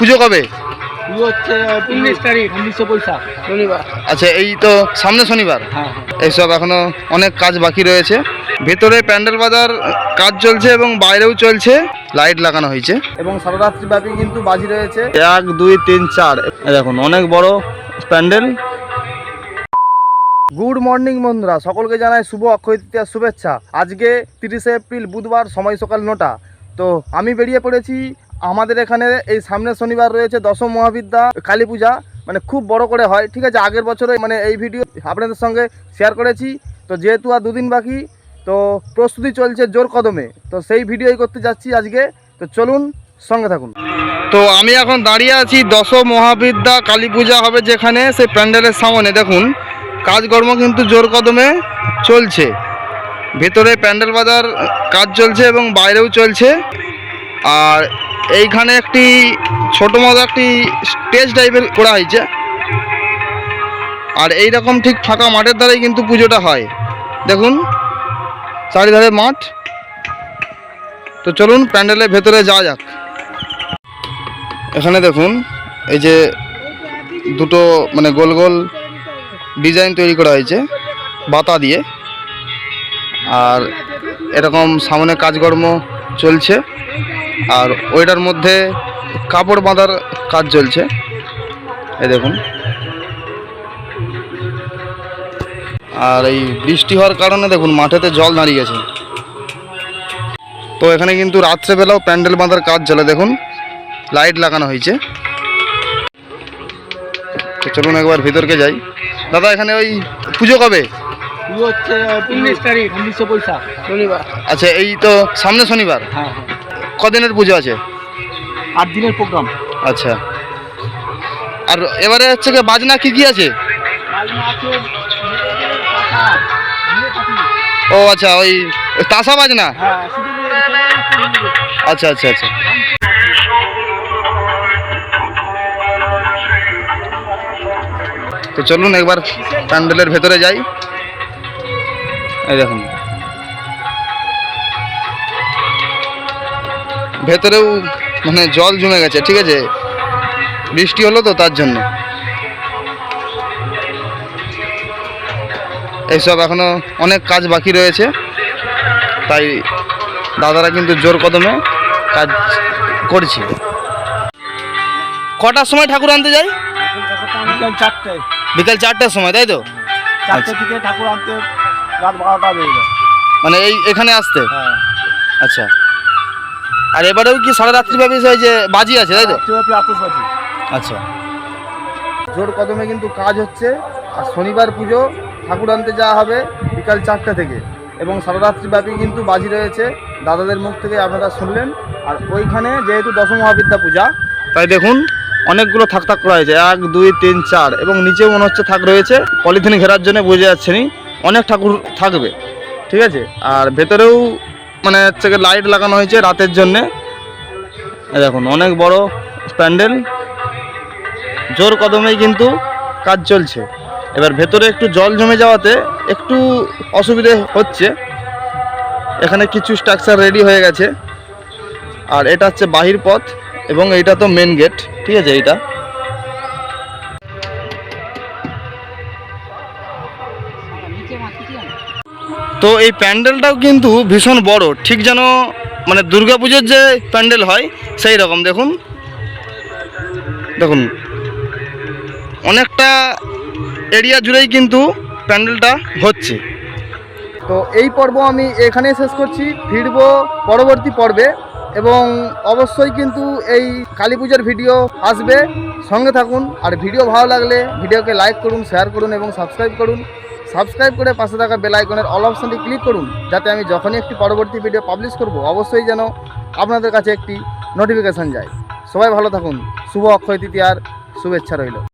পুজো কবে? আচ্ছা এই তো সামনে শনিবার? হ্যাঁ এইসব এখনও অনেক কাজ বাকি রয়েছে। ভেতরে প্যান্ডেল বাজার কাজ চলছে এবং বাইরেও চলছে। লাইট লাগানো হয়েছে। এবং সারারাত্রি ব্যাপী কিন্তু বাজি রয়েছে। এক দুই তিন চার। দেখুন অনেক বড় প্যান্ডেল। গুড মর্নিং বন্ধুরা সকলকে জানাই শুভ অক্ষয় তৃতীয়ার শুভেচ্ছা। আজকে তিরিশে এপ্রিল বুধবার সময় সকাল নটা। তো আমি বেরিয়ে পড়েছি আমাদের এখানে এই সামনের শনিবার রয়েছে দশম মহাবিদ্যা, কালী পূজা মানে খুব বড় করে হয়, ঠিক আছে? আগের বছরে মানে এই ভিডিও আপনাদের সঙ্গে শেয়ার করেছি। তো যেহেতু আর দুদিন বাকি, তো প্রস্তুতি চলছে জোর কদমে। তো সেই ভিডিওই করতে যাচ্ছি আজকে। তো চলুন, সঙ্গে থাকুন। তো আমি এখন দাঁড়িয়ে আছি দশ মহাবিদ্যা, কালী পূজা হবে যেখানে, সেই প্যান্ডেলের সামনে। দেখুন, কাজকর্ম কিন্তু জোর কদমে চলছে। ভেতরে প্যান্ডেল বাজার কাজ চলছে এবং বাইরেও চলছে। আর এইখানে একটি ছোট মতো একটি স্টেজ টাইপের করা হয়েছে। আর এই রকম ঠিক ফাঁকা মাঠের দ্বারাই কিন্তু পুজোটা হয়। দেখুন, চারিধারে মাঠ। তো চলুন, প্যান্ডেলের ভেতরে যাওয়া যাক। এখানে দেখুন, এই যে দুটো মানে গোল গোল ডিজাইন তৈরি করা হয়েছে, বাতা দিয়ে। আর এরকম সামনে কাজকর্ম চলছে। আর ওইটার মধ্যে কাপড় বাঁধার কাজ চলছে। এই দেখুন। আর এই বৃষ্টি হওয়ার কারণে দেখুন মাঠেতে জল দাঁড়িয়ে গেছে। তো এখানে কিন্তু রাত্রেবেলাও প্যান্ডেল বাঁধার কাজ চলে দেখুন। লাইট লাগানো হয়েছে। তো চলুন একবার ভিতরকে যাই। দাদা এখানে ওই পুজো কবে? আচ্ছা এই তো সামনে শনিবার? হ্যাঁ হ্যাঁ। কদিনের পুজো আছে? আট দিনের প্রোগ্রাম আচ্ছা। আর এবারে হচ্ছে কি বাজনা কি কি আছে ও আচ্ছা ওই তাসা বাজনা? আচ্ছা আচ্ছা আচ্ছা। তো চলুন একবার প্যান্ডেলের ভেতরে যাই। এই দেখুন। ভেতরেও মানে জল জমে গেছে ঠিক আছে? বৃষ্টি হলো তো তার জন্য। এইসব এখনও অনেক কাজ বাকি রয়েছে। তাই দাদারা কিন্তু জোর কদমে কাজ করছে। কটার সময় ঠাকুর আনতে যাই? বিকাল চারটার সময় তাই তো? ঠাকুর আনতে রাত বারোটা মানে এই এখানে আসতে? হ্যাঁ। আচ্ছা। আর এবারেও কি সারা রাত্রি ব্যাপী ওই যে বাজি আছে তাই তো? রাত্রিব্যাপী আতসবাজি আচ্ছা। জোর কদমে কিন্তু কাজ হচ্ছে আর শনিবার পুজো ঠাকুর আনতে যাওয়া হবে বিকাল চারটা থেকে। এবং সারারাত্রি ব্যাপী কিন্তু বাজি রয়েছে দাদাদের মুখ থেকে আপনারা শুনলেন। আর ওইখানে যেহেতু দশম মহাবিদ্যা পূজা তাই দেখুন অনেকগুলো থাক থাক করা হয়েছে। এক দুই তিন চার এবং নিচেও মনে হচ্ছে থাক রয়েছে। পলিথিন ঘেরার জন্য বোঝা যাচ্ছে নি অনেক ঠাকুর থাকবে। ঠিক আছে? আর ভেতরেও মানে হচ্ছে লাইট লাগানো হয়েছে রাতের জন্যে। দেখুন, অনেক বড় প্যান্ডেল। জোর কদমেই কিন্তু কাজ চলছে। এবার ভেতরে একটু জল জমে যাওয়াতে একটু অসুবিধে হচ্ছে। এখানে কিছু স্ট্রাকচার রেডি হয়ে গেছে। আর এটা হচ্ছে বাহির পথ এবং এইটা তো মেন গেট ঠিক আছে এইটা? তো এই প্যান্ডেলটাও কিন্তু ভীষণ বড়, ঠিক যেন মানে দুর্গাপুজোর যে প্যান্ডেল হয় সেই রকম, দেখুন। দেখুন। অনেকটা এরিয়া জুড়েই কিন্তু প্যান্ডেলটা হচ্ছে। তো এই পর্ব আমি এখানেই শেষ করছি। ফিরবো পরবর্তী পর্বে এবং অবশ্যই কিন্তু এই কালী পূজার ভিডিও আসবে। সঙ্গে থাকুন। আর ভিডিও ভালো লাগলে ভিডিওকে লাইক করুন, শেয়ার করুন এবং সাবস্ক্রাইব করুন। সাবস্ক্রাইব করে পাশে থাকা বেল আইকনের অল অপশানটি ক্লিক করুন, যাতে আমি যখনই একটি পরবর্তী ভিডিও পাবলিশ করব, অবশ্যই যেন আপনাদের কাছে একটি নোটিফিকেশান যায়। সবাই ভালো থাকুন, শুভ অক্ষয় তৃতীয়ার শুভেচ্ছা রইল।